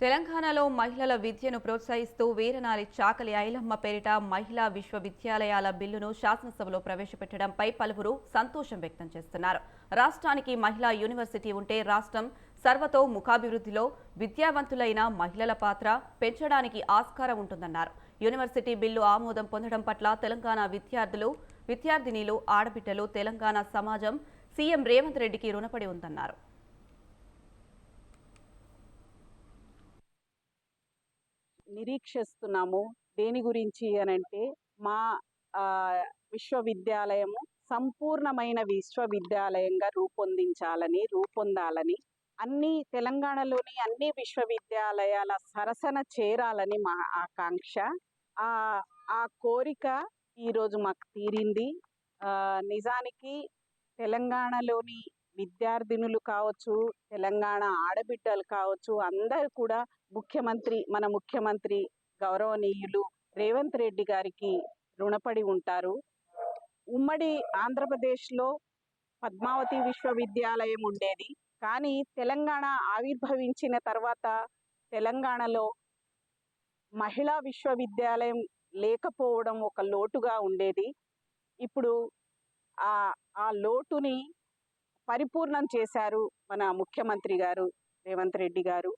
తెలంగాణలో మహిళల విద్యను ప్రోత్సహిస్తూ వీరనారి చాకలి ఐలమ్మ పేరిట మహిళా విశ్వవిద్యాలయాల బిల్లును శాసనసభలో ప్రవేశపెట్టడంపై పలువురు సంతోషం వ్యక్తం చేస్తున్నారు. రాష్ట్రానికి మహిళా యూనివర్సిటీ ఉంటే రాష్ట్రం సర్వతో ముఖాభివృద్ధిలో విద్యావంతులైన మహిళల పాత్ర పెంచడానికి ఆస్కారం ఉంటుందన్నారు. యూనివర్సిటీ బిల్లు ఆమోదం పొందడం పట్ల తెలంగాణ విద్యార్థులు విద్యార్థినిలు ఆడబిడ్డలు తెలంగాణ సమాజం సీఎం రేవంత్ రెడ్డికి రుణపడి ఉందన్నారు. నిరీక్షిస్తున్నాము. దేని గురించి అనంటే మా విశ్వవిద్యాలయము సంపూర్ణమైన విశ్వవిద్యాలయంగా రూపొందించాలని రూపొందాలని అన్ని తెలంగాణలోని అన్ని విశ్వవిద్యాలయాల సరసన చేరాలని మా ఆకాంక్ష. ఆ ఆ కోరిక ఈరోజు మాకు తీరింది. నిజానికి తెలంగాణలోని విద్యార్థినులు కావచ్చు తెలంగాణ ఆడబిడ్డలు కావచ్చు అందరు కూడా ముఖ్యమంత్రి మన ముఖ్యమంత్రి గౌరవనీయులు రేవంత్ రెడ్డి గారికి రుణపడి ఉంటారు. ఉమ్మడి ఆంధ్రప్రదేశ్లో పద్మావతి విశ్వవిద్యాలయం ఉండేది. కానీ తెలంగాణ ఆవిర్భవించిన తర్వాత తెలంగాణలో మహిళా విశ్వవిద్యాలయం లేకపోవడం ఒక లోటుగా ఉండేది. ఇప్పుడు ఆ ఆ లోటుని పరిపూర్ణం చేశారు మన ముఖ్యమంత్రి గారు రేవంత్ రెడ్డి గారు.